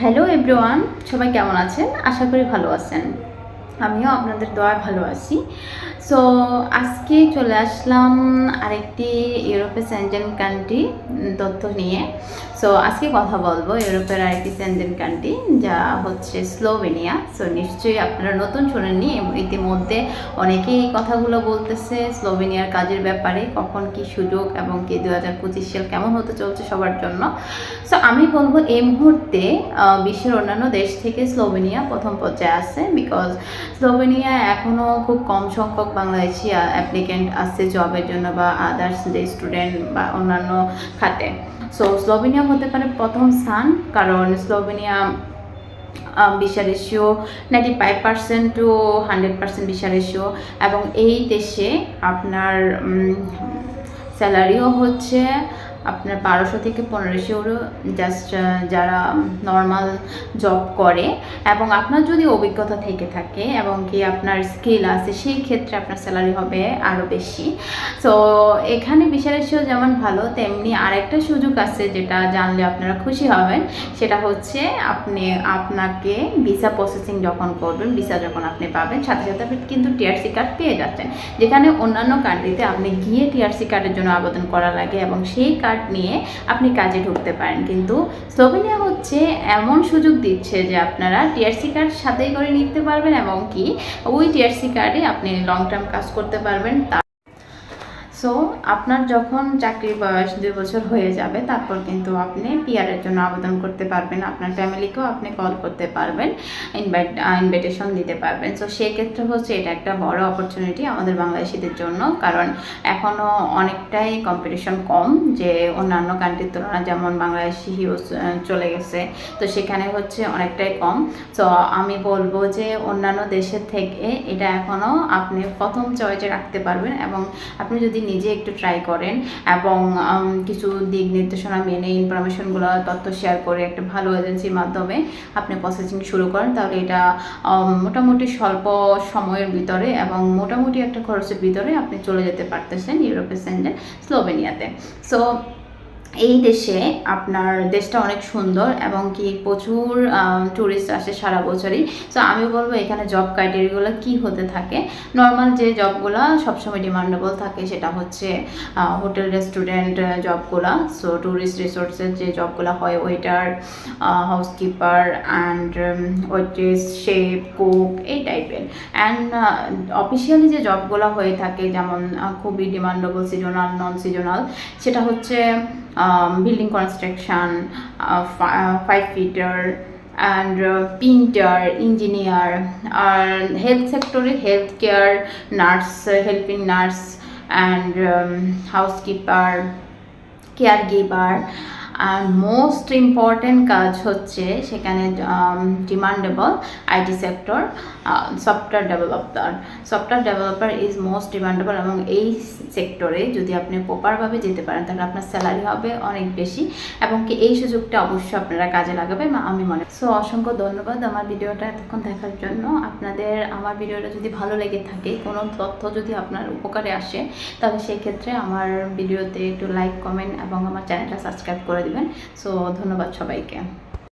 Hello everyone সবাই কেমন আছেন? আশা করি ভালো আছেন। আমিও আপনাদের দয়া ভালো আছি। সো আজকে চলে আসলাম আরেকটি ইউরোপের সেন্টেন কান্ট্রি তথ্য নিয়ে। সো আজকে কথা বলব ইউরোপের আরেকটি সেন্টেন কান্ট্রি যা হচ্ছে স্লোভেনিয়া সো নিশ্চয়ই আপনারা নতুন শোনেননি, ইতিমধ্যে অনেকেই এই কথাগুলো বলতেছে স্লোভেনিয়ার কাজের ব্যাপারে, কখন কি সুযোগ এবং কি দু হাজার পঁচিশ সাল কেমন হতে চলছে সবার জন্য। সো আমি বলব এই মুহূর্তে বিশ্বের অন্যান্য দেশ থেকে স্লোভেনিয়া প্রথম পর্যায়ে আছে বিকজ স্লোভেনিয়া এখনও খুব কম সংখ্যক বাংলাদেশি অ্যাপ্লিকেন্ট আসছে জবের জন্য বা আদার্স যে স্টুডেন্ট বা অন্যান্য খাতে। সো স্লোভেনিয়া হতে পারে প্রথম স্থান, কারণ Slovenia visa ratio ninety five percent to hundred percent visa ratio এবং এই দেশে আপনার স্যালারিও হচ্ছে আপনার বারোশো থেকে পনেরোশো ইউরো জাস্ট যারা নর্মাল জব করে, এবং আপনার যদি অভিজ্ঞতা থেকে থাকে এবং কি আপনার স্কিল আছে, সেই ক্ষেত্রে আপনার স্যালারি হবে আরও বেশি। সো এখানে বিশালেশ্বর যেমন ভালো, তেমনি আরেকটা সুযোগ আছে যেটা জানলে আপনারা খুশি হবেন, সেটা হচ্ছে আপনি, আপনাকে ভিসা প্রসেসিং যখন করবেন ভিসা যখন আপনি পাবেন, সাথে সাথে আপনি কিন্তু টিআরসি কার্ড পেয়ে যাচ্ছেন। যেখানে অন্যান্য কান্ট্রিতে আপনি গিয়ে টিআরসি কার্ডের জন্য আবেদন করা লাগে এবং সেই কার্ড নিয়ে আপনি কাজে ঢুকতে পারেন। কিন্তু স্লোভেনিয়া হচ্ছে এমন সুযোগ দিচ্ছে যে আপনারা টিআরসি কার্ড সাথেই করে নিতে পারবেন এবং কি ওই টিআরসি কার্ডে আপনি লং টার্ম কাজ করতে পারবেন। সো আপনার যখন চাকরির বয়স দুই বছর হয়ে যাবে, তারপর কিন্তু আপনি পিআরের জন্য আবেদন করতে পারবেন। আপনার ফ্যামিলিকেও আপনি কল করতে পারবেন ইনভাইট ইনভিটেশন দিতে পারবেন। সো সেক্ষেত্রে হচ্ছে এটা একটা বড় অপরচুনিটি আমাদের বাংলাদেশিদের জন্য। কারণ এখনও অনেকটাই কম্পিটিশন কম যে অন্যান্য কান্ট্রির তুলনায়, যেমন বাংলাদেশি হিউজ চলে গেছে। তো সেখানে হচ্ছে অনেকটাই কম। সো আমি বলব যে অন্যান্য দেশের থেকে এটা এখনও আপনি প্রথম চয়েসে রাখতে পারবেন এবং আপনি যদি নিজে একটু ট্রাই করেন এবং কিছু দিক নির্দেশনা মেনে ইনফরমেশনগুলো তথ্য শেয়ার করে একটা ভালো এজেন্সির মাধ্যমে আপনি প্রসেসিং শুরু করেন, তাহলে এটা মোটামুটি স্বল্প সময়ের ভিতরে এবং মোটামুটি একটা খরচের ভিতরে আপনি চলে যেতে পারতেছেন ইউরোপের সেন্ডে স্লোভেনিয়াতে। সো এই দেশে আপনার দেশটা অনেক সুন্দর এবং কি প্রচুর ট্যুরিস্ট আসে সারা বছরই। সো আমি বলব এখানে জব ক্রাইটেরিয়াগুলো কি হতে থাকে? নর্মাল যে জবগুলো সবসময় ডিমান্ডেবল থাকে সেটা হচ্ছে হোটেল রেস্টুরেন্ট জবগুলো সো ট্যুরিস্ট রিসোর্টসের যে জবগুলো হয় waiter housekeeper and waitress chef cook এই টাইপের অ্যান্ড অফিসিয়ালি যে জবগুলো হয়ে থাকে যেমন খুবই ডিমান্ডেবল সিজনাল নন সিজনাল সেটা হচ্ছে Um, building construction, uh, uh, five feeder, and uh, painter, engineer, uh, health sector, healthcare, nurse, uh, helping nurse, and um, housekeeper, caregiver. আর মোস্ট ইম্পর্টেন্ট কাজ হচ্ছে সেখানে demandable IT sector software developer software developer is most demandable এবং এই সেক্টরে যদি আপনি প্রপারভাবে যেতে পারেন, তাহলে আপনার স্যালারি হবে অনেক বেশি এবং কি এই সুযোগটা অবশ্যই আপনারা কাজে লাগাবেন আমি মনে সো অসংখ্য ধন্যবাদ আমার ভিডিওটা এতক্ষণ দেখার জন্য। আপনাদের, আমার ভিডিওটা যদি ভালো লেগে থাকে, কোনো তথ্য যদি আপনার উপকারে আসে, তাহলে সেক্ষেত্রে আমার ভিডিওতে একটু লাইক কমেন্ট এবং আমার চ্যানেলটা সাবস্ক্রাইব করে দিবেন। সো ধন্যবাদ সবাইকে।